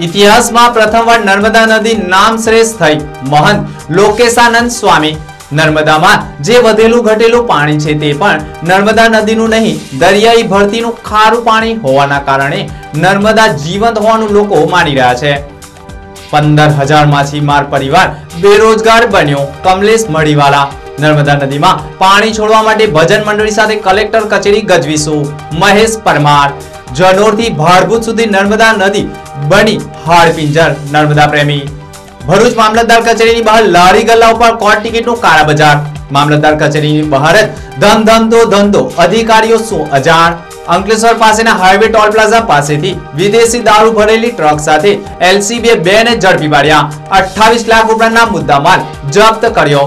ઇતિહાસમાં પ્રથમવાર નર્મદા નદી નામ શ્રેષ્ઠ થઈ. મહંત લોકેશાનંદ સ્વામી. નર્મદામાં જે વધેલું ઘટેલું પાણી છે તે પણ નર્મદા નદીનું નહીં, દરિયાઈ ભરતીનું ખારું પાણી હોવાના કારણે નર્મદા જીવંત હોવાનું લોકો માની રહ્યા છે. પંદર હજાર માછીમાર પરિવાર બેરોજગાર બન્યો. કમલેશ મડીવાલા નર્મદા નદીમાં પાણી છોડવા માટે ભજન મંડળી સાથે કલેક્ટર કચેરી ગજવીશું. મહેશ પરમાર. જનોરથી ભારભૂત સુધી નર્મદા નદી બની હાડપિંજર નર્મદા પ્રેમી, ભરૂચ મામલતદાર કચેરીની બહાર લારી ગલ્લા ઉપર કોર્ટ ટિકિટનું કાળા બજાર. મામલતદાર કચેરીની બહાર જ ધન ધંધો ધંધો, અધિકારીઓ શું અજાણ? અંકલેશ્વર પાસેના હાઈવે ટોલ પ્લાઝા પાસેથી વિદેશી દારૂ ભરેલી ટ્રક સાથે એલસીબીએ બે ને ઝડપી પાડ્યા. અઠ્ઠાવીસ લાખ રૂપિયાના મુદ્દામાલ જપ્ત કર્યો.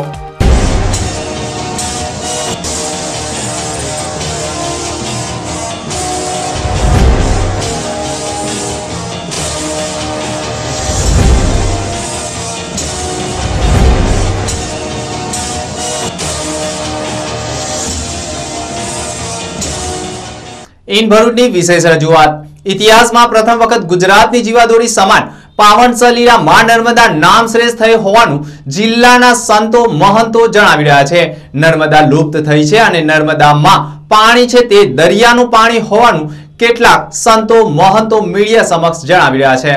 ઇન ભરૂચની વિશેષ રજૂઆત. ઇતિહાસમાં પ્રથમ વખત ગુજરાતની જીવાદોરી સમાન પાવન સલીલા માં નર્મદા નામ શ્રેષ્ઠ થઈ હોવાનું જિલ્લાના સંતો મહંતો જણાવી રહ્યા છે. નર્મદા લુપ્ત થઈ છે અને નર્મદામાં પાણી છે તે દરિયાનું પાણી હોવાનું કેટલાક સંતો મહંતો મીડિયા સમક્ષ જણાવી રહ્યા છે.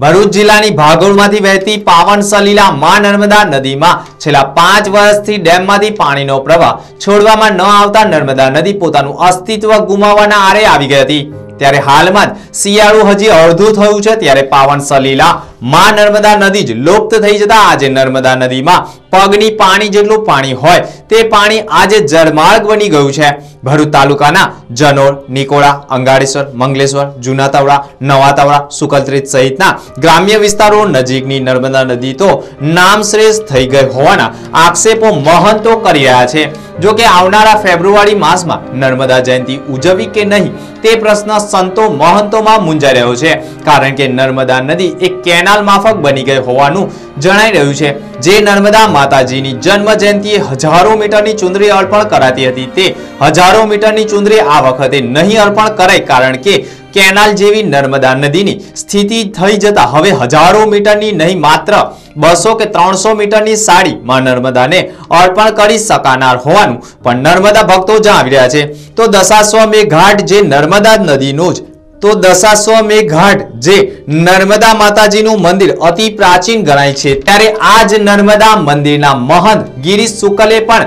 ભરૂચ જિલ્લાની ભાગોળમાંથી વહેતી પાવન સલીલા માં નર્મદા નદીમાં છેલ્લા પાંચ વર્ષથી ડેમમાંથી પાણીનો પ્રવાહ છોડવામાં ન આવતા નર્મદા નદી પોતાનું અસ્તિત્વ ગુમાવવાના આરે આવી ગઈ હતી. ત્યારે હાલમાં જ શિયાળુ હજી અડધું થયું છે, ત્યારે પાવન સલીલા માં નર્મદા નદી જ લુપ્ત થઈ જતા આજે નર્મદા નદીમાં પગની પાણી જેટલું પાણી હોય તે પાણી આજે જળમાર્ગ બની ગયું છે. ભરૂચ તાલુકાના જનોર, નિકોળા અંગાડેશ્વર મંગલેશ્વર જૂના તવડા નવા તવડા સુકલત્રીત સહિતના ગ્રામ્ય વિસ્તારો નજીકની નર્મદા નદી તો નામશ્રેષ્ઠ થઈ ગઈ હોવાના આક્ષેપો મહંતો કરી રહ્યા છે. જો કે આવનારા ફેબ્રુઆરી માસમાં નર્મદા જયંતિ ઉજવવી કે નહીં તે પ્રશ્ન સંતો મહંતોમાં મૂંઝાઈ રહ્યો છે. કારણ કે નર્મદા નદી એક કેનાલ માફક બની ગઈ હોવાનું જણાઈ રહ્યું છે. જે નર્મદા માતાજીની જન્મ જયંતિએ હજારો મીટરની ચુંદરી અર્પણ કરાતી હતી. તે હજારો મીટરની ચુંદરી આ વખતે નહીં અર્પણ કરાઈ કારણ કે કેનાલ જેવી નર્મદા નદીની સ્થિતિ થઈ જતા હવે હજારો મીટરની નહીં માત્ર બસો કે ત્રણસો મીટરની સાડી માં નર્મદાને અર્પણ કરી શકાનાર હોવાનું પણ નર્મદા ભક્તો જણાવી રહ્યા છે. તો દશાશ્વમેઘ ઘાટ જે નર્મદા નદીનો જ તો દશાશ્વમેઘ ઘાટ, જે નર્મદા માતાજીનું મંદિર, અતિ પ્રાચીન ગણાય છે. ત્યારે આ જ નર્મદા મંદિરના મહંત ગિરીશ શુકલે પણ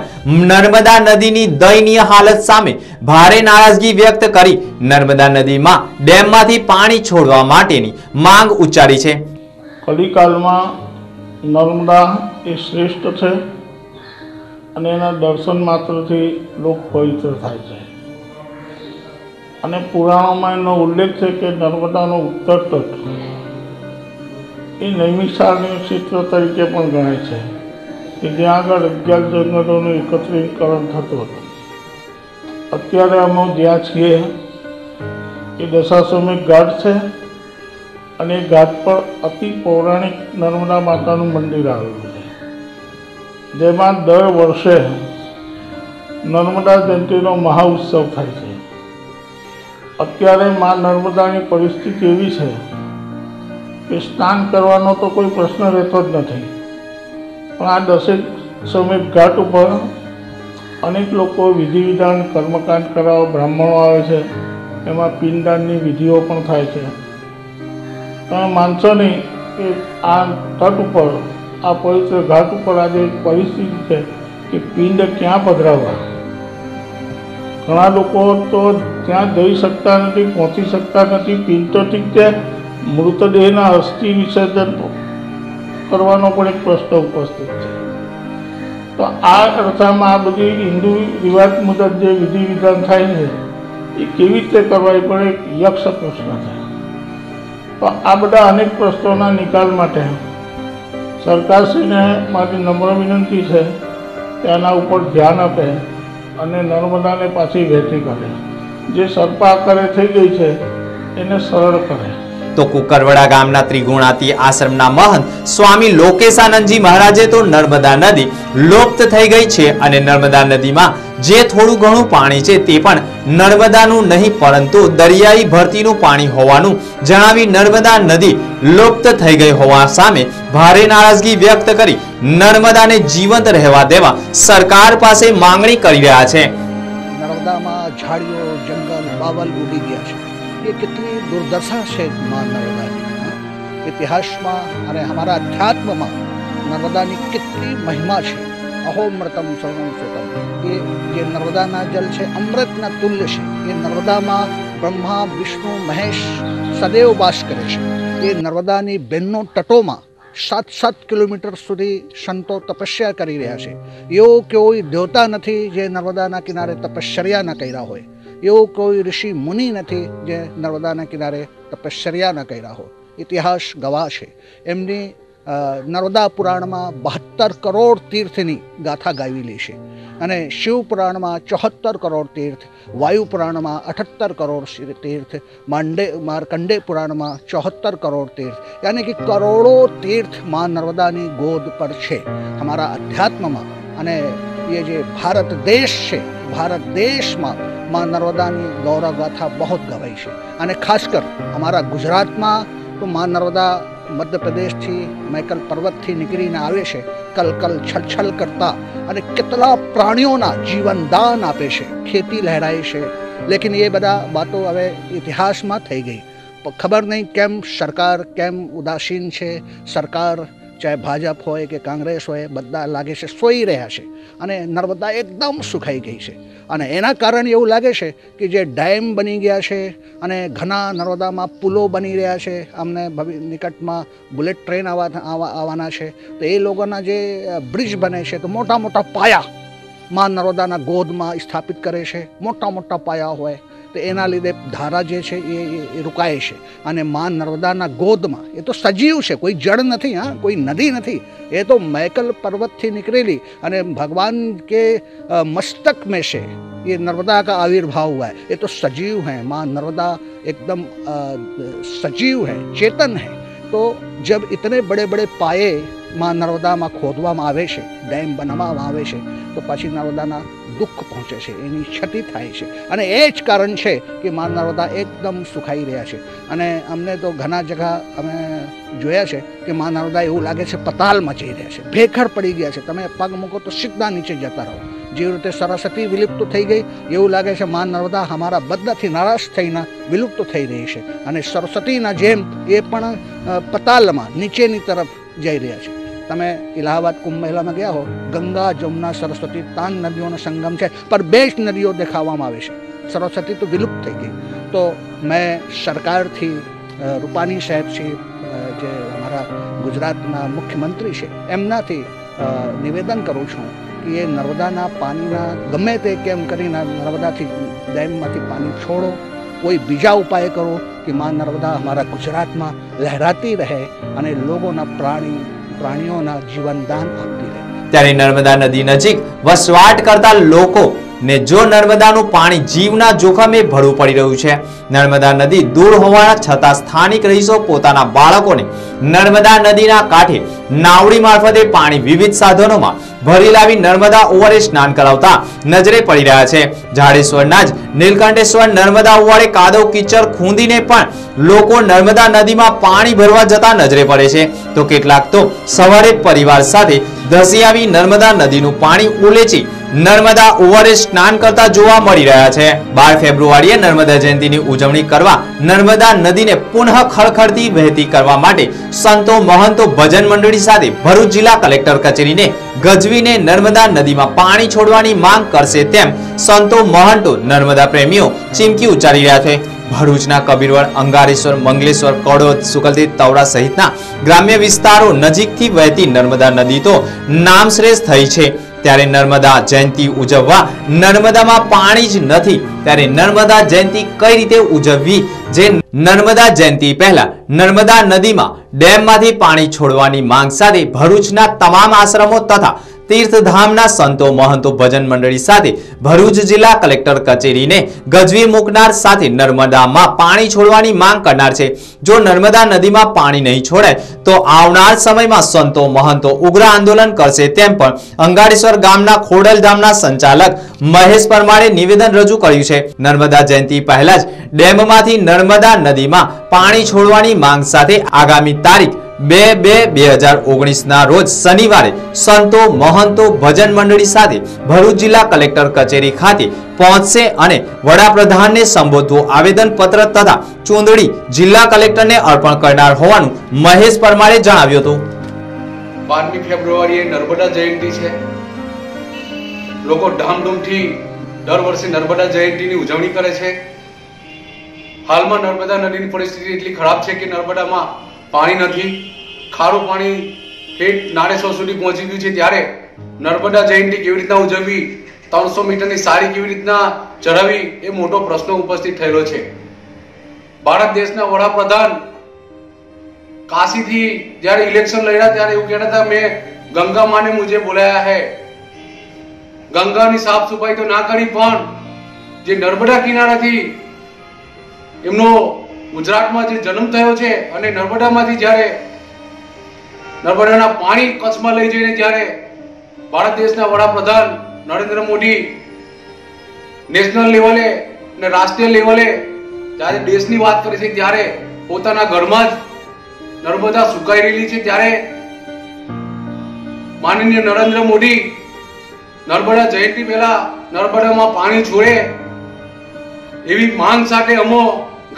નર્મદા નદીની દયનીય હાલત સામે ભારે નારાજગી વ્યક્ત કરી નર્મદા નદીમાં ડેમમાંથી પાણી છોડવા માટેની માંગ ઉચ્ચારી છે. કલિકાલમાં નર્મદા એ શ્રેષ્ઠ છે અને એના દર્શન માત્રથી લોક પવિત્ર થાય છે. અને પુરાણોમાં એનો ઉલ્લેખ છે કે નર્મદાનો ઉત્તર તટ એ નૈમિષારણ્ય ક્ષેત્ર તરીકે પણ ગણાય છે, કે જ્યાં આગળ અગિયાર જંગલોનું એકત્રીકરણ થતું હતું. અત્યારે અમે જ્યાં છીએ, એ દશાશ્વમિક ઘાટ છે અને એ ઘાટ પર અતિ પૌરાણિક નર્મદા માતાનું મંદિર આવેલું છે. જેમાં દર વર્ષે નર્મદા જયંતિનો મહાઉત્સવ થાય છે. અત્યારે મા નર્મદાની પરિસ્થિતિ એવી છે કે સ્નાન કરવાનો તો કોઈ પ્રશ્ન રહેતો જ નથી. પણ આ દસેક સમય ઘાટ ઉપર અનેક લોકો વિધિ વિધાન કર્મકાંડ કરાવવા બ્રાહ્મણો આવે છે. એમાં પિંડદાનની વિધિઓ પણ થાય છે. તમે માનશો નહીં કે આ તટ ઉપર, આ પવિત્ર ઘાટ ઉપર આજે પરિસ્થિતિ છે કે પિંડ ક્યાં પધરાવવા? ઘણા લોકો તો ત્યાં જઈ શકતા નથી, પહોંચી શકતા નથી. ઠીક છે, મૃતદેહના અસ્થિ વિસર્જન કરવાનો પણ એક પ્રશ્ન ઉપસ્થિત છે. તો આ અર્થમાં આ બધી હિન્દુ રિવાજ મુજબ જે વિધિ વિધાન થાય છે, એ કેવી રીતે કરવા એ પણ એક યક્ષ પ્રશ્ન છે. તો આ બધા અનેક પ્રશ્નોના નિકાલ માટે સરકારશ્રીને મારી નમ્ર વિનંતી છે, કે આના ઉપર ધ્યાન આપે. અને નર્મદાને પાછી વહેતી કરે જે સર્પાકારે થઈ ગઈ છે, એને સરળ કરે. તો કુકરવડા ગામના ત્રિગુણાતી આશ્રમના મહંત સ્વામી લોકેશાનંદજી મહારાજે તો નર્મદા નદી લુપ્ત થઈ ગઈ છે અને નર્મદા નદીમાં જે થોડું ઘણું પાણી છે તે પણ નર્મદાનું નહીં, પરંતુ દરિયાઈ ભરતીનું પાણી હોવાનું જણાવી નર્મદા નદી લુપ્ત થઈ ગઈ હોવા સામે ભારે નારાજગી વ્યક્ત કરી નર્મદાને જીવંત રહેવા દેવા સરકાર પાસે માંગણી કરી રહ્યા છે. નર્મદામાં ઝાડીઓ, જંગલ, બાવલ ઉડી ગયા છે. એ કેટલી દુર્દશા છે માં નર્મદાની. ઇતિહાસમાં અને અમારા અધ્યાત્મમાં નર્મદાની કેટલી મહિમા છે. અહોમૃતમ સર્વમ સુતમ. એ જે નર્મદાના જલ છે, અમૃતના તુલ્ય છે, એ નર્મદામાં બ્રહ્મા, વિષ્ણુ, મહેશ સદૈવ વાસ કરે છે. એ નર્મદાની બહેનો તટોમાં સાત સાત કિલોમીટર સુધી સંતો તપસ્યા કરી રહ્યા છે. એવો કોઈ દેવતા નથી જે નર્મદાના કિનારે તપશ્ચર્યા ન કર્યા હોય. એવો કોઈ ઋષિ મુનિ નથી જે નર્મદાના કિનારે તપશ્ચર્યા ન કર્યા હોય. ઇતિહાસ ગવાહ છે. એમની નર્મદા પુરાણમાં બહત્તર કરોડ તીર્થની ગાથા ગાવેલી છે. અને શિવ પુરાણમાં ચોહત્તર કરોડ તીર્થ, વાયુ પુરાણમાં અઠ્ઠત્તર કરોડ તીર્થ, માંડે, માર્કંડે પુરાણમાં ચોહત્તર કરોડ તીર્થ, યાની કે કરોડો તીર્થમાં નર્મદાની ગોદ પર છે. અમારા અધ્યાત્મમાં અને એ જે ભારત દેશ છે, ભારત દેશમાં માં નર્મદાની ગૌરવ ગાથા બહુ ગવાઈ છે. અને ખાસ કર અમારા ગુજરાતમાં તો માં નર્મદા મધ્યપ્રદેશથી મૈકલ પર્વતથી નીકળીને આવે છે કલ કલ છલ છલ કરતા અને કેટલા પ્રાણીઓના જીવનદાન આપે છે, ખેતી લહેરાય છે. લેકિન એ બધા વાતો હવે ઇતિહાસમાં થઈ ગઈ. ખબર નહીં કેમ સરકાર કેમ ઉદાસીન છે? સરકાર ચાહે ભાજપ હોય કે કોંગ્રેસ હોય, બધા લાગે છે સોઈ રહ્યા છે અને નર્મદા એકદમ સુખાઈ ગઈ છે. અને એના કારણે એવું લાગે છે કે જે ડેમ બની ગયા છે અને ઘણા નર્મદામાં પુલો બની રહ્યા છે, અમને ભવિ, નિકટમાં બુલેટ ટ્રેન આવવા આવવા- આવવાના છે, તો એ લોકોના જે બ્રિજ બને છે, તો મોટા મોટા પાયા માં નર્મદાના ગોદમાં સ્થાપિત કરે છે. મોટા મોટા પાયા હોય તો એના લીધે ધારા જે છે એ એ રોકાય છે અને માં નર્મદાના ગોદમાં એ તો સજીવ છે કોઈ જળ નથી હા કોઈ નદી નથી એ તો મૈકલ પર્વતથી નીકળેલી અને ભગવાન કે મસ્તક મેં છે ये नर्मदा का आविर्भाव हुआ है ये तो सजीव हैं माँ नर्मदा एकदम सजीव है चेतन है तो जब इतने बड़े बड़े पाए माँ नर्मदाમાં ખોદવામાં આવે છે ડેમ બનાવવામાં આવે છે તો પછી નર્મદાના દુઃખ પહોંચે છે, એની ક્ષતિ થાય છે. અને એ જ કારણ છે કે મા નર્મદા એકદમ સુખાઈ રહ્યા છે. અને અમને તો ઘણા જગા અમે જોયા છે કે મા નર્મદા એવું લાગે છે પતાલમાં જઈ રહ્યા છે. ભેખર પડી ગયા છે. તમે પગ મૂકો તો સીધા નીચે જતા રહો. જેવી રીતે સરસ્વતી વિલુપ્ત થઈ ગઈ, એવું લાગે છે માન નર્મદા અમારા બધાથી નારાજ થઈને વિલુપ્ત થઈ રહી છે. અને સરસ્વતીના જેમ એ પણ પતાલમાં નીચેની તરફ જઈ રહ્યા છે. તમે ઇલાહાબાદ કુંભ મેળામાં ગયા હો, ગંગા, જમુના, સરસ્વતી, તાન નદીઓનો સંગમ છે પર બે જ નદીઓ દેખાવામાં આવે છે. સરસ્વતી તો વિલુપ્ત થઈ ગઈ. તો મેં સરકારથી રૂપાણી સાહેબથી છે જે અમારા ગુજરાતના મુખ્યમંત્રી છે, એમનાથી નિવેદન કરું છું કે એ નર્મદાના પાણીના, ગમે તે કેમ કરીને નર્મદાથી ડેમમાંથી પાણી છોડો, કોઈ બીજા ઉપાય કરો કે માં નર્મદા અમારા ગુજરાતમાં લહેરાતી રહે અને લોકોના પ્રાણી પ્રાણીઓના જીવનદાન આપતી રહે. ત્યારે નર્મદા નદી નજીક વસવાટ કરતા લોકો ને જો નર્મદાનું પાણી જીવના જોખમે ભરવું પડી રહ્યું છે, નર્મદા નદી દૂર હોવાના છતાં સ્થાનિક રહીશો પોતાના બાળકોને નર્મદા નદીના કાંઠે નાવડી મારફતે પાણી વિવિધ સાધનોમાં ભરી લાવી નર્મદા ઓવરે સ્નાન કરાવતા નજરે પડી રહ્યા છે. જાડેશ્વરના જ નીલકંઠેશ્વર નર્મદા ઓવાળે કાદવ કીચડ ખૂંદીને પણ લોકો નર્મદા નદીમાં પાણી ભરવા જતા નજરે પડે છે. તો કેટલાક તો સવારે પરિવાર સાથે ધસી આવી નર્મદા નદીનું પાણી ઉલેચી નર્મદા ઓવરે સ્નાન કરતા જોવા મળી રહ્યા છે. બાર ફેબ્રુઆરીએ નર્મદા જયંતિની ઉજવણી કરવા નર્મદા નદીને પુનઃ ખળખળતી વહેતી કરવા માટે સંતો મહંતો ભજન મંડળી સાથે ભરૂચ જિલ્લા કલેક્ટર કચેરીને ગજવીને નર્મદા નદીમાં પાણી છોડવાની માંગ કરશે તેમ સંતો મહંતો નર્મદા પ્રેમીઓ ચીમકી ઉચ્ચારી રહ્યા છે. ભરૂચના કબીરવડ, અંગારેશ્વર, મંગલેશ્વર, કડોદ સુકલતી તવડા સહિતના ગ્રામ્ય વિસ્તારો નજીકથી વહેતી નર્મદા નદી તો નામશ્રેષ્ઠ થઈ છે. ત્યારે નર્મદા જયંતિ ઉજવવા નર્મદામાં પાણી જ નથી. ત્યારે નર્મદા જયંતિ કઈ રીતે ઉજવવી? જે નર્મદા જયંતિ પહેલા નર્મદા નદીમાં ડેમમાંથી પાણી છોડવાની માંગ સાથે ભરૂચના તમામ આશ્રમો તથા તીર્થધામના સંતો મહંતો ભજન મંડળી સાથે ભરૂચ જિલ્લા કલેક્ટર કચેરીને ગજવી મૂકનાર સાથે નર્મદામાં પાણી છોડવાની માંગ કરનાર છે. જો નર્મદા નદીમાં પાણી નહીં છોડાય, તો આવનાર સમયમાં સંતો મહંતો ઉગ્ર આંદોલન કરશે તેમ પણ અંગારેશ્વર ગામના ખોડલધામના સંચાલક મહેશ પરમારે નિવેદન રજૂ કર્યું છે. નર્મદા જયંતિ પહેલા જ ડેમમાંથી નર્મદા નદીમાં પાણી છોડવાની માંગ સાથે આગામી તારીખ બે બે બે હજાર ઓગણીસના રોજ શનિવારે સંતો મહંતો ભજન મંડળી સાથે ભરૂચ જિલ્લા કલેક્ટર કચેરી ખાતે પહોંચશે અને વડાપ્રધાનને સંબોધવું આવેદન પત્ર તથા ચૂંદડી જિલ્લા કલેક્ટરને અર્પણ કરનાર હોવાનું મહેશ પરમારે જણાવ્યું હતું. બારમી ફેબ્રુઆરીએ નર્મદા જયંતિ છે. લોકો ધામધૂમથી દર વર્ષે નર્મદા જયંતિની ઉજવણી કરે છે. હાલમાં નર્મદા નદીની પરિસ્થિતિ એટલી ખરાબ છે કે નર્મદામાં પાણી નથી. ખારું પાણી હેઠ નાડેસર સુધી પહોંચી ગયું છે ત્યારે નર્મદા જયંતિ કેવી રીતના ઉજવવી, ત્રણસો મીટરની સારી કેવી રીતના ચઢાવી એ મોટો પ્રશ્ન ઉપસ્થિત થયેલો છે. ભારત દેશના વડાપ્રધાન કાશીથી જ્યારે ઇલેક્શન લડ્યા ત્યારે એવું કહેતા હતા, મેં ગંગા માને મુજે બોલાયા હે. ગંગાની સાફ સફાઈ તો ના કરી પણ જે નર્મદા કિનારાથી એમનો ગુજરાતમાં જે જન્મ થયો છે અને નર્મદામાંથી જ્યારે નર્મદાના પાણી કચ્છમાં લઈ જઈને જ્યારે ભારત દેશના વડાપ્રધાન નરેન્દ્ર મોદી નેશનલ લેવલે અને રાષ્ટ્રીય લેવલે જ્યારે દેશની વાત કરે છે ત્યારે પોતાના ઘરમાં જ નર્મદા સુકાઈ રહેલી છે ત્યારે માનનીય નરેન્દ્ર મોદી નર્મદા જયંતિ પહેલા નર્મદામાં પાણી છોડે એવી માંગ સાથે અમો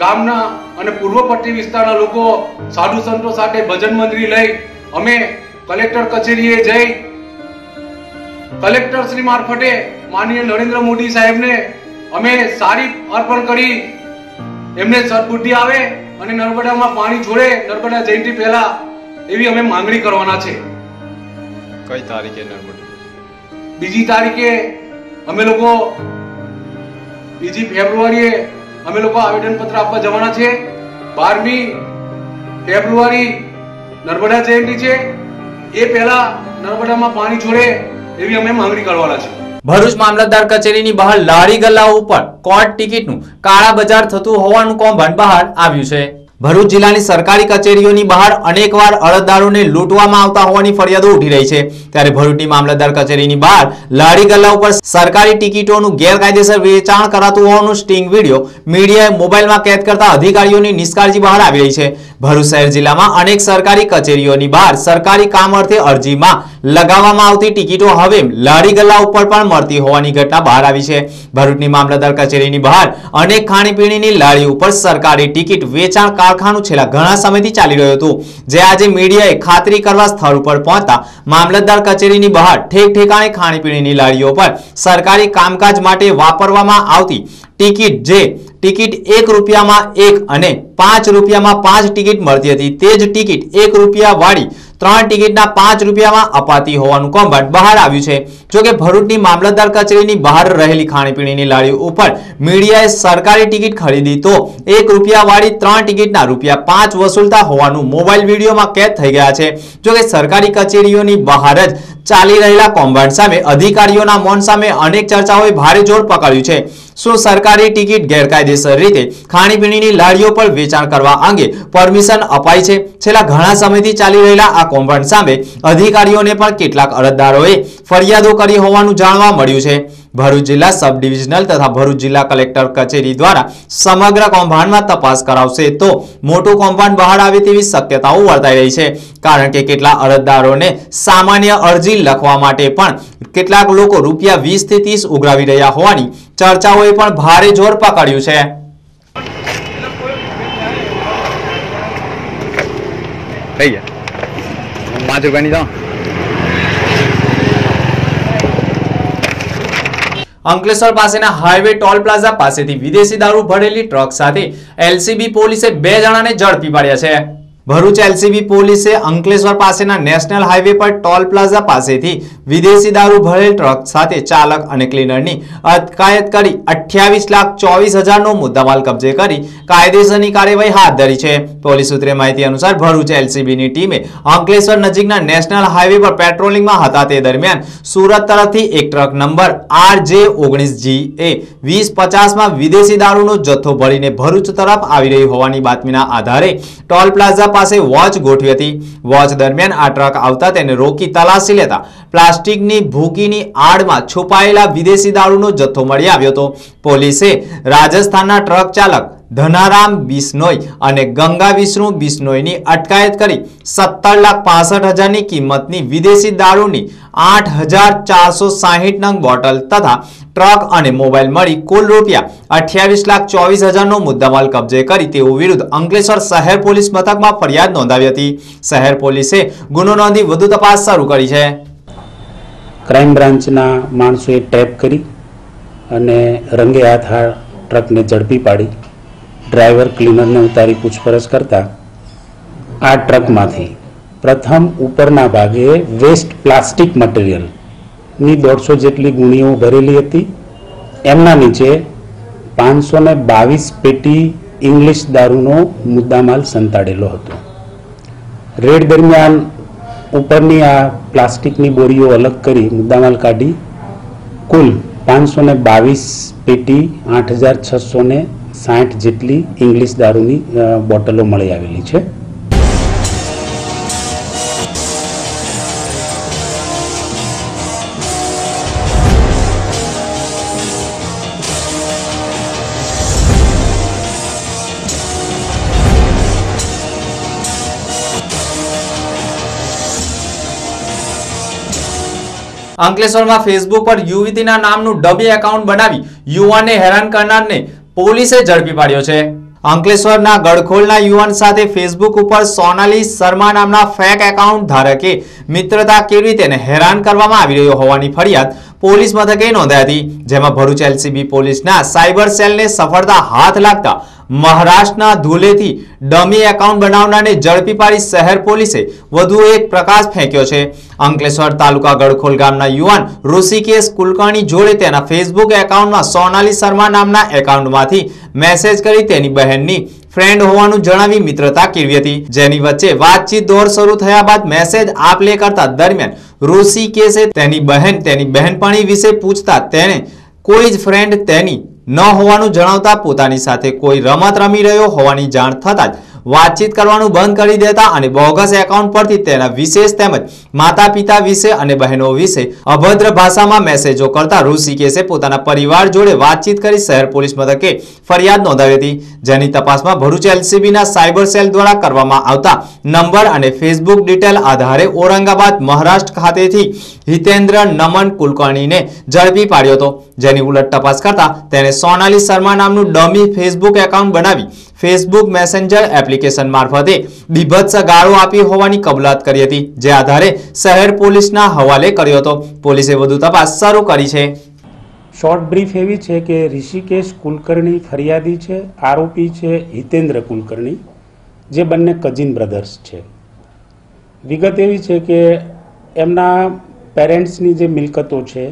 ગામના અને પૂર્વ પટ્ટી વિસ્તારના લોકો સાધુ સંતો સાથે ભજન મંડળી લઈ અમે કલેક્ટર કચેરીએ જઈ કલેક્ટર શ્રી મારફતે માનનીય નરેન્દ્ર મોદી સાહેબને અમે સારી અર્પણ કરી. એમને સદબુદ્ધિ આવે અને નર્મદામાં પાણી છોડે નર્મદા જયંતિ પહેલા એવી અમે માંગણી કરવાના છે. કઈ તારીખે નર્મદા? બીજી તારીખે અમે લોકો બીજી ફેબ્રુઆરીએ અમે લોકો આવેદન પત્ર આપવા જવાના છે. બારમી ફેબ્રુઆરી નર્મદા જયંતિ છે. એ પહેલા નર્મદામાં પાણી છોડે એવી અમે માંગણી કરવાના છે. ભરૂચ મામલતદાર કચેરીની બહાર લારી ગલ્લા ઉપર કોર્ટ ટિકિટનું કાળા બજાર થતું હોવાનું કૌભાંડ બહાર આવ્યું છે. ભરૂચ જિલ્લાની સરકારી કચેરીઓની બહાર અનેકવાર અરજદારોને લૂંટવામાં આવતા હોવાની ફરિયાદો ઉઠી રહી છે. ત્યારે ભરૂચની મામલતદાર કચેરીની બહાર લાડી ગલ્લા ઉપર સરકારી ટિકિટોનું ગેરકાયદેસર વેચાણ કરાતું હોવાનું સ્ટિંગ વીડિયો મીડિયાએ મોબાઈલમાં કેદ કરતા અધિકારીઓની નિષ્કાળજી બહાર આવી રહી છે. ભરૂચ શહેર જિલ્લામાં અનેક સરકારી કચેરીઓની બહાર સરકારી કામ અર્થે અરજીમાં લગાવવામાં આવતી ટિકિટો હવે લાડી ગલ્લા ઉપર પણ મળતી હોવાની ઘટના બહાર આવી છે. ભરૂચની મામલતદાર કચેરીની બહાર અનેક ખાણીપીણીની લાડી ઉપર સરકારી ટિકિટ વેચાણ કારખાનું છેલ્લા ઘણા સમયથી ચાલી રહ્યું હતું, જે આજે મીડિયાએ ખાતરી કરવા સ્થળ ઉપર પહોંચતા મામલતદાર કચેરીની બહાર ઠેક ઠેકાણે ખાણીપીણીની લારીઓ પર સરકારી કામકાજ માટે વાપરવામાં આવતી ટિકિટ જે ટિકિટ એક રૂપિયામાં એક અને પાંચ રૂપિયામાં પાંચ ટિકિટ મળતી હતી, તે જ ટિકિટ એક રૂપિયા વાળી ત્રણ ટિકિટના પાંચ રૂપિયામાં અપાતી હોવાનું કૌભાંડ બહાર આવ્યું છે. જોકે ભરૂચની મામલતદાર કચેરીની બહાર રહેલી ખાણીપીણીની લારીઓ ઉપર મીડિયાએ સરકારી ટિકિટ ખરીદી તો એક રૂપિયા વાળી ત્રણ ટિકિટના રૂપિયા પાંચ વસૂલતા હોવાનું મોબાઈલ વિડીયોમાં કેદ થઈ ગયા છે. જોકે સરકારી કચેરીઓની બહાર જ ચાલી રહેલા કૌભાંડ સામે અધિકારીઓના મૌન સામે અનેક ચર્ચાઓએ ભારે જોર પકડ્યું છે. શું સરકારી ટિકિટ ગેરકાયદેસર રીતે ખાણીપીણીની લારીઓ પર વેચાણ કરવા અંગે પરમિશન અપાઈ છે? છેલ્લા ઘણા સમયથી ચાલી રહેલા આ કૌભાંડ સામે અધિકારીઓને પણ કેટલાક અરજદારોએ ફરિયાદો કરી હોવાનું જાણવા મળ્યું છે. ભરૂચ જિલ્લા સબ ડિવિઝનલ તથા ભરૂચ જિલ્લા કલેક્ટર કચેરી દ્વારા સમગ્ર કૌભાંડમાં તપાસ કરાવશે તો મોટું કૌભાંડ બહાર આવે તેવી શક્યતાઓ વર્તાઈ રહી છે. કારણ કે કેટલા અરજદારોને સામાન્ય અરજી લખવા માટે પણ કેટલાક લોકો રૂપિયા વીસથી ત્રીસ ઉઘરાવી રહ્યા હોવાની ચર્ચાઓએ પણ ભારે જોર પકડ્યું છે. પાંચ રૂપિયાની તો. અંકલેશ્વર પાસેના હાઈવે ટોલ પ્લાઝા પાસેથી વિદેશી દારૂ ભરેલી ટ્રક સાથે એલસીબી પોલીસે બે જણાને ઝડપી પાડ્યા છે. ભરૂચ એલસીબી પોલીસે અંકલેશ્વર પાસેના નેશનલ હાઈવે પર ટોલ પ્લાઝા પાસેથી વિદેશી દારૂ ભરેલ ટ્રક સાથે ચાલક અને ક્લીનરની અટકાયત કરી અઠ્યાવીસ લાખ ચોવીસ હજારનો મુદ્દામાલ કબજે કરી કાયદેસરની કાર્યવાહી હાથ ધરી છે. પોલીસ સૂત્રે માહિતી અનુસાર ભરૂચ એલસીબીની ટીમે અંકલેશ્વર નજીકના નેશનલ હાઈવે પર પેટ્રોલિંગમાં હતા તે દરમિયાન સુરત તરફથી એક ટ્રક નંબર આર જે ઓગણીસ જી એ વીસ પચાસમાં વિદેશી દારૂનો જથ્થો ભરીને ભરૂચ તરફ આવી રહી હોવાની બાતમીના આધારે ટોલ પ્લાઝા પાસે વોચ ગોઠવી હતી. વોચ દરમિયાન આ ટ્રક આવતા તેને રોકી તલાશી લેતા પ્લાસ્ટિકની ભૂકીની આડમાં છુપાયેલા વિદેશી દારૂનો જથ્થો મળી આવ્યો હતો. પોલીસે રાજસ્થાનના ટ્રક ચાલક ધનારામ બિશ્નોઈ અને ગંગા વિષ્ણુ બિશ્નોઈની અટકાયત કરી સત્તર લાખ પાસઠ હજારની કિંમતની વિદેશી દારૂની આઠ હજાર ચારસો સાહીઠ નંગ બોટલ તથા ટ્રક અને મોબાઈલ મળી કુલ રૂપિયા અઠ્યાવીસ લાખ ચોવીસ હજારનો મુદ્દામાલ કબજે કરી તેઓ વિરુદ્ધ અંકલેશ્વર શહેર પોલીસ મથકમાં ફરિયાદ નોંધાવી હતી. શહેર પોલીસે ગુનો નોંધી વધુ તપાસ શરૂ કરી છે. ક્રાઇમ બ્રાન્ચના માણસોએ ટેપ કરી અને રંગે હાથ ટ્રકને ઝડપી પાડી. ડ્રાઈવર, ક્લીનરને ઉતારી પૂછપરછ કરતા આ ટ્રકમાંથી પ્રથમ ઉપરના ભાગે વેસ્ટ પ્લાસ્ટિક મટીરિયલની દોઢસો જેટલી ગુણીઓ ભરેલી હતી. એમના નીચે પાંચસો ને બાવીસ પેટી ઇંગ્લિશ દારૂનો મુદ્દામાલ સંતાડેલો હતો. રેડ દરમિયાન ઉપરની આ પ્લાસ્ટિકની બોરીઓ અલગ કરી મુદ્દામાલ કાઢી કુલ પાંચસો બાવીસ પેટી આઠ હજાર છસો ને સાઠ જેટલી ઇંગ્લિશ દારૂની બોટલો મળી આવેલી છે. અંકલેશ્વરમાં ફેસબુક પર યુવતીના નામનું ડબી એકાઉન્ટ બનાવી યુવાનને હેરાન કરનારને પોલીસે ઝડપી પાડ્યો છે. અંકલેશ્વરના ગડખોલના યુવાન સાથે ફેસબુક ઉપર સોનાલી શર્મા નામના ફેક એકાઉન્ટ ધારકે મિત્રતા કેળવી તેને હેરાન કરવામાં આવી રહ્યો હોવાની ફરિયાદ પોલીસ મથકે નોંધાઈ હતી, જેમાં ભરૂચ એલસીબી પોલીસના સાયબર સેલને સફળતા હાથ લાગતા મહારાષ્ટ્રના ધુલેથી ડમી એકાઉન્ટ બનાવનારને ઝડપી પાડી શહેર પોલીસે વધુ એક પ્રકાશ ફેંક્યો છે. અંકલેશ્વર તાલુકા ગડખોલ ગામના યુવાન ઋષિકેશ કુલકર્ણી જોડે તેના ફેસબુક એકાઉન્ટમાં સોનાલી શર્મા નામના એકાઉન્ટમાંથી મેસેજ કરી તેની બહેનની ફ્રેન્ડ હોવાનું જણાવી મિત્રતા કેળવી હતી. જેની વચ્ચે વાતચીત દોર શરૂ થયા બાદ મેસેજ આપ લે કરતા દરમિયાન ઋષિ કેસે તેની બહેન, તેની બહેનપણી વિશે પૂછતા તેણે કોઈ જ ફ્રેન્ડ તેની ન હોવાનું જણાવતા પોતાની સાથે કોઈ રમત રમી રહ્યો હોવાની જાણ થતાં જ વાતચીત કરવાનું બંધ કરી દેતા અને બોગસ એકાઉન્ટ પરથી તેના વિશેષ તેમજ માતા પિતા વિશે અને બહેનો વિશે અભદ્ર ભાષામાં મેસેજો કરતા ઋષિકેશે પોતાના પરિવાર જોડે વાતચીત કરી શહેર પોલીસ મથકે ફરિયાદ નોંધાવી હતી. જેની તપાસમાં ભરૂચ એલસીબીના સાયબર સેલ દ્વારા કરવામાં આવતા નંબર અને ફેસબુક ડિટેલ આધારે ઔરંગાબાદ મહારાષ્ટ્ર ખાતેથી હિતેન્દ્ર નમન કુલકર્ણીને ઝડપી પાડ્યો હતો. જેની ઉલટ તપાસ કરતા તેને સોનાલી શર્મા નામનું ડમી ફેસબુક એકાઉન્ટ બનાવી ફેસબુક મેસેન્જર એપ્લિકેશન મારફતે બીભત્સ ગાળો આપી હોવાની કબૂલાત કરી હતી, જે આધારે શહેર પોલીસના હવાલે કર્યો હતો. પોલીસે વધુ તપાસ શરૂ કરી છે. શોર્ટ બ્રીફ એવી છે કે ઋષિકેશ કુલકર્ણી ફરિયાદી છે, આરોપી છે હિતેન્દ્ર કુલકર્ણી, જે બંને કઝિન બ્રધર્સ છે. વિગત એવી છે કે એમના પેરેન્ટ્સની જે મિલકતો છે,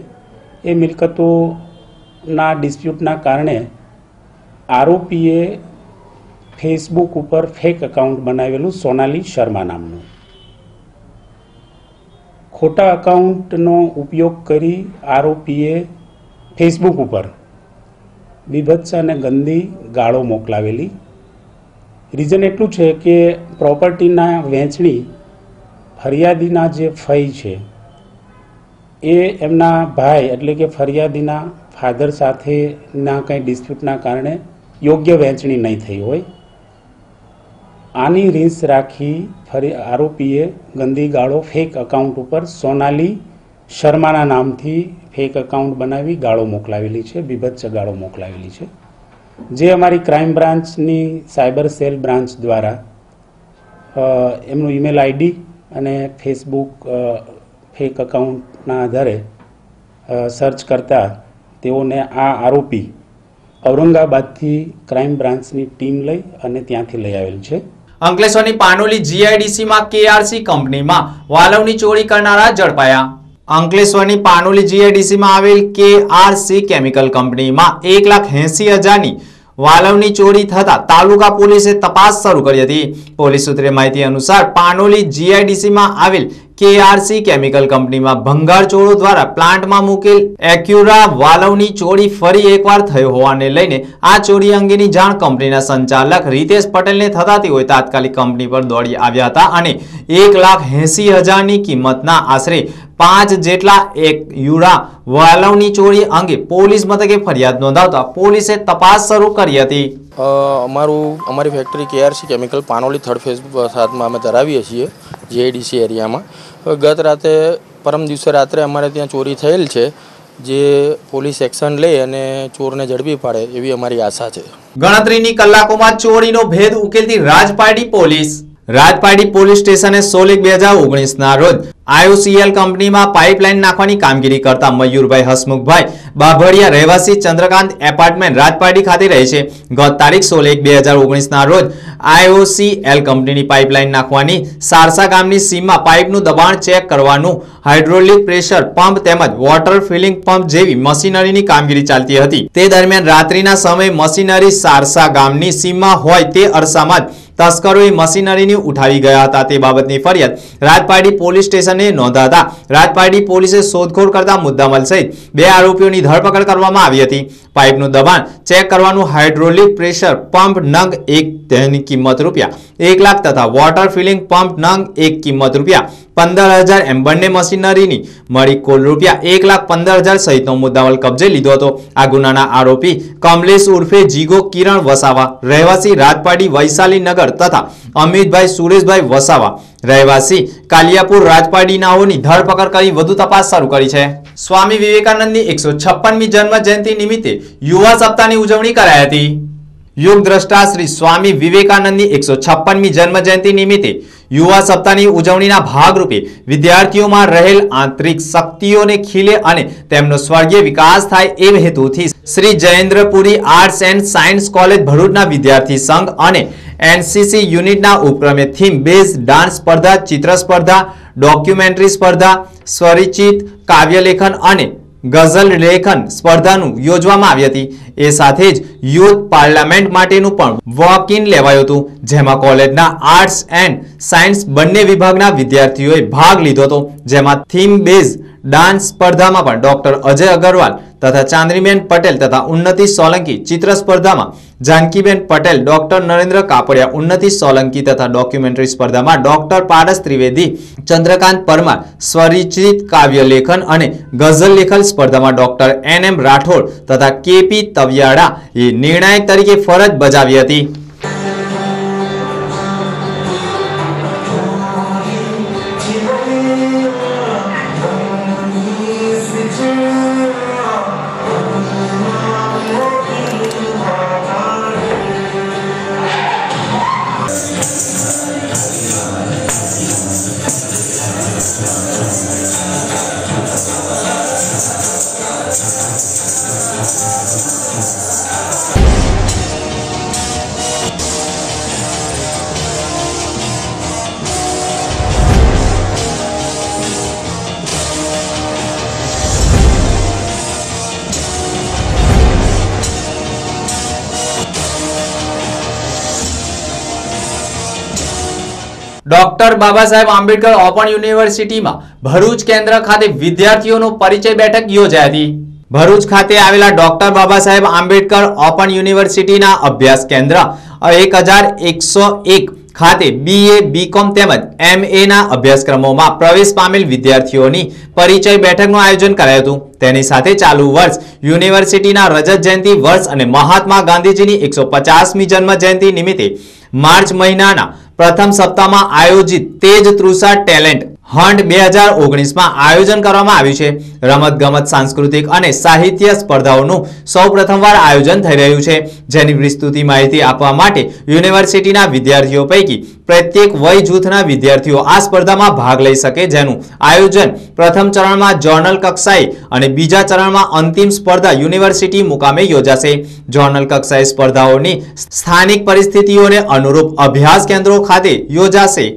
એ મિલકતોના ડિસ્પ્યુટના કારણે આરોપીએ ફેસબુક ઉપર ફેક એકાઉન્ટ બનાવેલું સોનાલી શર્મા નામનું. ખોટા અકાઉન્ટનો ઉપયોગ કરી આરોપીએ ફેસબુક ઉપર બીભત્સ અને ગંદી ગાળો મોકલાવેલી. રીઝન એટલું છે કે પ્રોપર્ટીના વહેંચણી ફરિયાદીના જે ફઈ છે, એ એમના ભાઈ એટલે કે ફરિયાદીના ફાધર સાથેના કંઈ ડિસ્પ્યુટના કારણે યોગ્ય વહેંચણી નહીં થઈ હોય. આની રીસ રાખી ફરી આરોપીએ ગંદી ગાળો ફેક અકાઉન્ટ ઉપર સોનાલી શર્માના નામથી ફેક અકાઉન્ટ બનાવી ગાળો મોકલાવેલી છે, બીભત્સ ગાળો મોકલાવેલી છે. જે અમારી ક્રાઇમ બ્રાન્ચની સાયબર સેલ બ્રાન્ચ દ્વારા એમનું ઈમેલ આઈડી અને ફેસબુક ફેક અકાઉન્ટના આધારે સર્ચ કરતા તેઓને આ આરોપી ઔરંગાબાદથી ક્રાઇમ બ્રાન્ચની ટીમ લઈ અને ત્યાંથી લઈ આવેલ છે. અંકલેશ્વરની પાનોલી જીઆઈડીસીમાં કેઆરસી કંપનીમાં વાલવની ચોરી કરનારા ઝડપાયા. અંકલેશ્વરની પાનોલી જીઆઈડીસીમાં આવેલ કેઆરસી કેમિકલ કંપનીમાં એક લાખ એસી હજારની વાલવની ચોરી થતા તાલુકા પોલીસે તપાસ શરૂ કરી હતી. પોલીસ સૂત્રે માહિતી અનુસાર પાનોલી જીઆઈડીસીમાં આવેલ કેઆરસી કેમિકલ કંપનીમાં ભંગારચોરો દ્વારા પ્લાન્ટમાં મૂકેલ એક્યુરા વાલવની ચોરી ફરી એકવાર થયો હોવાને લઈને આ ચોરી અંગેની જાણ કંપનીના સંચાલક રીતેશ પટેલને થતાતી હોય તાત્કાલિક કંપની પર દોડી આવ્યા હતા અને એક લાખ એસી હજારની કિંમતના આશરે પાંચ જેટલા એક યુરા વાલવની ચોરી અંગે પોલીસ મથકે ફરિયાદ નોંધાવતા પોલીસે તપાસ શરૂ કરી હતી. અમારું, અમારી factory KRC chemical Panoli third phase સાથમાં અમે ધરાવીએ છીએ જેડીસી એરિયામાં. ગત રાતે, પરમ દિવસે રાત્રે અમારે ત્યાં ચોરી થયેલ છે, જે પોલીસ એક્શન લઈ અને ચોરને ઝડપી પાડે એવી અમારી આશા છે. ગણતરીની કલાકોમાં ચોરીનો ભેદ ઉકેલતી રાજપારડી પોલીસ રાજપારડી પોલીસ સ્ટેશને સોલિક બે હજાર ઓગણીસના રોજ આઈઓસીએલ કંપનીમાં પાઇપલાઇન નાખવાની કામગીરી કરતા મયુરભાઈ હસમુખભાઈ બાભડિયા રહેવાસી ચંદ્રકાંત એપાર્ટમેન્ટ રાજપાડી ખાતે રહે છે. ગત તારીખ સોળ એક બે હજાર ઓગણીસના રોજ આઈઓસીએલ કંપનીની પાઇપલાઇન નાખવાની સારસા ગામની સીમમાં પાઇપનું દબાણ ચેક કરવાનું, હાઇડ્રોલિક પ્રેશર પંપ તેમજ વોટર ફિલિંગ પંપ જેવી મશીનરીની કામગીરી ચાલતી હતી. તે દરમિયાન રાત્રિના સમયે મશીનરી સારસા ગામની સીમમાં હોય તે અરસામાં જ તસ્કરોએ મશીનરીની ઉઠાવી ગયા હતા. તે બાબતની ફરિયાદ રાજપારડી પોલીસ સ્ટેશને નોંધાતા રાજપારડી પોલીસે શોધખોળ કરતા મુદ્દામલ સહિત બે આરોપીઓની ધરપકડ કરવામાં આવી હતી. પાઇપનું દબાણ ચેક કરવાનું હાઇડ્રોલિક પ્રેશર પંપ નંગ એક તેની કિંમત રૂપિયા એક લાખ તથા વોટર ફિલિંગ પંપ નંગ એક કિંમત રૂપિયા પંદર હજાર એમ બંને મશીનરીની મળી કુલ રૂપિયા એક લાખ પંદર હજાર સહિતનો મુદ્દામલ કબજે લીધો હતો. આ ગુનાના આરોપી કમલેશ ઉર્ફે જીગો કિરણ વસાવા, રહેવાસી રાજપાડી વૈશાલી નગર તથા અમિતભાઈ, સુરેશભાઈ વસાવા, રહેવાસી, કાલિયાપુર રાજપાડીનાઓની ધરપકડ કરી વધુ તપાસ શરૂ કરી છે. સ્વામી વિવેકાનંદની એકસો છપ્પનમી જન્મ જયંતિ નિમિત્તે યુવા સપ્તાહની ઉજવણી કરાઈ હતી. યુગ દ્રષ્ટા શ્રી સ્વામી વિવેકાનંદની એકસો છપ્પનમી જન્મ જયંતિ નિમિત્તે યુવા સપ્તાહની ઉજવણીના ભાગરૂપે વિદ્યાર્થીઓમાં રહેલ આંતરિક શક્તિઓને ખીલે અને તેમનો સ્વર્ગીય વિકાસ થાય એ હેતુથી Shri Jayendrapuri arts and science college ભરૂચના વિદ્યાર્થી સંઘ અને એનસીસી યુનિટના ઉપક્રમે થીમ બેઝ ડાન્સ સ્પર્ધા, ચિત્ર સ્પર્ધા, ડોક્યુમેન્ટરી સ્પર્ધા, સ્વરિચિત કાવ્યલેખન અને ગઝલ લેખન સ્પર્ધાનું યોજવામાં આવી હતી. એ સાથે જ યુથ પાર્લામેન્ટ માટેનું પણ વોક ઇન લેવાયું હતું, જેમાં કોલેજના આર્ટ્સ એન્ડ સાયન્સ બંને વિભાગના વિદ્યાર્થીઓએ ભાગ લીધો હતો, જેમાં થીમ બેઝ ડાન્સ સ્પર્ધામાં પણ ડોક્ટર અજય અગરવાલ તથા ચાંદનીબેન પટેલ તથા ઉન્નતિ સોલંકી ચિત્ર સ્પર્ધામાં, જાનકીબેન પટેલ, ડોક્ટર નરેન્દ્ર કાપડિયા, ઉન્નતિ સોલંકી તથા ડોક્યુમેન્ટરી સ્પર્ધામાં ડોક્ટર પારસ ત્રિવેદી, ચંદ્રકાંત પરમાર, સ્વરિચિત કાવ્ય લેખન અને ગઝલ લેખન સ્પર્ધામાં ડોક્ટર એન એમ રાઠોડ તથા કેપી તવિયાડા એ નિર્ણાયક તરીકે ફરજ બજાવી હતી. ડોક્ટર બાબા સાહેબ આંબેડકર ઓપન યુનિવર્સિટીમાં ભરૂચ કેન્દ્ર ખાતે વિદ્યાર્થીઓનો પરિચય બેઠક યોજાઈ હતી. ભરૂચ ખાતે આવેલા ડોક્ટર બાબા સાહેબ આંબેડકર ઓપન યુનિવર્સિટીના અભ્યાસ કેન્દ્ર એક હજાર એકસો એક ખાતે બીએ બીકોમ તેમજ એમ એના અભ્યાસક્રમોમાં પ્રવેશ પામેલ વિદ્યાર્થીઓની પરિચય બેઠકનું આયોજન કરાયું હતું. તેની સાથે ચાલુ વર્ષ યુનિવર્સિટીના રજત જયંતિ વર્ષ અને મહાત્મા ગાંધીજીની એકસો પચાસમી જન્મ જયંતિ નિમિત્તે માર્ચ મહિનાના પ્રથમ સપ્તાહમાં આયોજિત તેજ તૃષા ટેલેન્ટ હંટ બે હજાર ઓગણીસમાં આયોજન કરવામાં આવ્યું છે. રમત ગમત, સાંસ્કૃતિક અને સાહિત્ય સ્પર્ધાઓનું સૌ પ્રથમવાર આયોજન થઈ રહ્યું છે. જેની વિસ્તૃતિ માહિતી આપવા માટે યુનિવર્સિટીના વિદ્યાર્થીઓ પૈકી પ્રત્યેક વય જૂથના વિદ્યાર્થીઓ આ સ્પર્ધામાં ભાગ લઈ શકે જેનું આયોજન પ્રથમ ચરણમાં જર્નલ કક્ષાએ અને બીજા ચરણમાં અંતિમ સ્પર્ધા યુનિવર્સિટી મુકામે યોજાશે. જર્નલ કક્ષાએ સ્પર્ધાઓની સ્થાનિક પરિસ્થિતિઓને અનુરૂપ અભ્યાસ કેન્દ્રો ખાતે યોજાશે.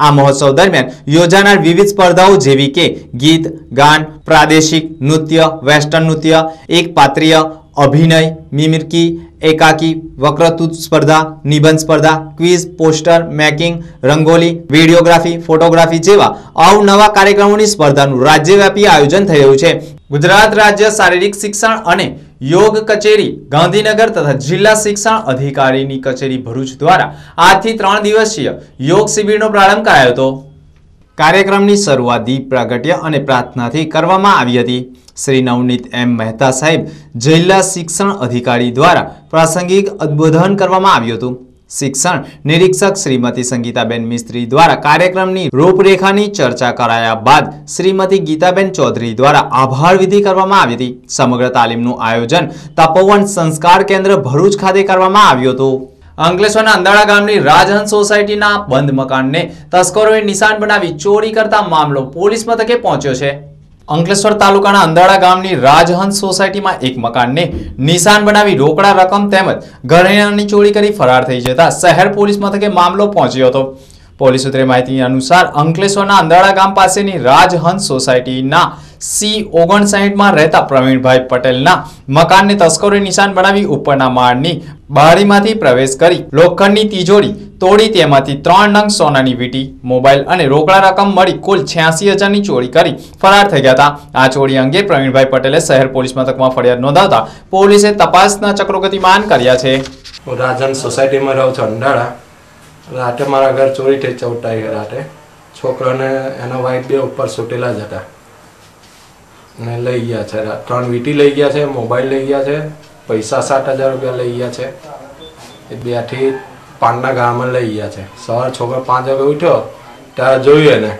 આ મહોત્સવ દરમિયાન યોજાનાર વિવિધ સ્પર્ધાઓ જેવી કે ગીત, ગાન, પ્રાદેશિક નૃત્ય, વેસ્ટર્ન નૃત્ય, એક પાત્રીય અભિનય, મિમિક્રી, એકાકી વક્તૃત્વ સ્પર્ધા, નિબંધ સ્પર્ધા, quiz, poster, making, rangoli, videography, photography જેવા અવનવા કાર્યક્રમોની સ્પર્ધાનું રાજ્યવ્યાપી આયોજન થઈ રહ્યું છે. ગુજરાત રાજ્ય શારીરિક શિક્ષણ અને યોગ કચેરી, ગાંધીનગર તથા જિલ્લા શિક્ષણ અધિકારીની કચેરી ભરૂચ દ્વારા આજથી ત્રણ દિવસીય યોગ શિબિરનો પ્રારંભ કરાયો હતો. કાર્યક્રમની શરૂઆત દીપ પ્રાગટ્ય અને પ્રાર્થનાથી કરવામાં આવી હતી. શ્રી નવનીત એમ મહેતા સાહેબ જિલ્લા શિક્ષણ અધિકારી દ્વારા પ્રાસંગિક ઉદ્બોધન કરવામાં આવ્યું હતું. શિક્ષણ નિરીક્ષક શ્રીમતી સંગીતાબેન મિસ્ત્રી દ્વારા કાર્યક્રમની રૂપરેખાની ચર્ચા કરાયા બાદ શ્રીમતી ગીતાબેન ચૌધરી દ્વારા આભાર વિધિ કરવામાં આવી હતી. સમગ્ર તાલીમનું આયોજન તપોવન સંસ્કાર કેન્દ્ર ભરૂચ ખાતે કરવામાં આવ્યું હતું. અંકલેશ્વરના અંદાળા ગામની રાજહંસ સોસાયટીના બંધ મકાનને તસ્કરોએ નિશાન બનાવી ચોરી કરતા મામલો પોલીસ મથકે પહોંચ્યો છે. અંકલેશ્વર તાલુકાના અંદાળા ગામની રાજહંસ સોસાયટીમાં એક મકાનને નિશાન બનાવી રોકડા રકમ તેમજ ઘરેણાની ચોરી કરી ફરાર થઈ જતા શહેર પોલીસ મથકે મામલો પહોંચ્યો હતો. પોલીસ સૂત્રે માહિતી અનુસાર અંકલેશ્વરના અંદાળા ગામ પાસેની રાજહંસ સોસાયટીના સી ઓગણસાઠમાં રહેતા પ્રવીણભાઈ પટેલના મકાનને તસ્કરોએ નિશાન બનાવી ઉપરના માળની બારીમાંથી પ્રવેશ કરી લોખંડની તિજોરી તોડી તેમાંથી ત્રણ નંગ સોનાની વીંટી, મોબાઈલ અને રોકડા રકમ મળી કુલ છ્યાસી હજારની ચોરી કરી ફરાર થઈ ગયા હતા. આ ચોરી અંગે પ્રવીણભાઈ પટેલે શહેર પોલીસ મથકમાં ફરિયાદ નોંધાવતા પોલીસે તપાસના ચક્રો ગતિમાન કર્યા છે. રાજન સોસાયટીમાં રહું છું અંડાળા રાતે મારા ઘર ચોરી થઈ ચૌટાઈ રાતે. છોકરાને એના વાઈફ બે ઉપર સુટેલા જ હતા. ને લઈ ગયા છે. ત્રણ વીટી લઈ ગયા છે મોબાઈલ લઈ ગયા છે પૈસા સાત હજાર રૂપિયા લઈ ગયા છે. એ બેથી પાનના ગામમાં લઈ ગયા છે. સવારે છોકરો પાંચ વાગે ઉઠ્યો ત્યારે જોયું એને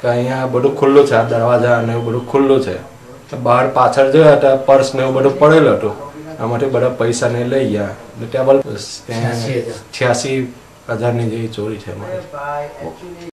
કે અહીંયા બધું ખુલ્લું છે આ દરવાજા ને એવું બધું ખુલ્લું છે. તો બહાર પાછળ જોયા તો પર્સ ને એવું બધું પડેલું હતું. આમાંથી બધા પૈસા ને લઈ ગયા. ટેબલ છ્યાસી હજારની જેવી ચોરી છે મારી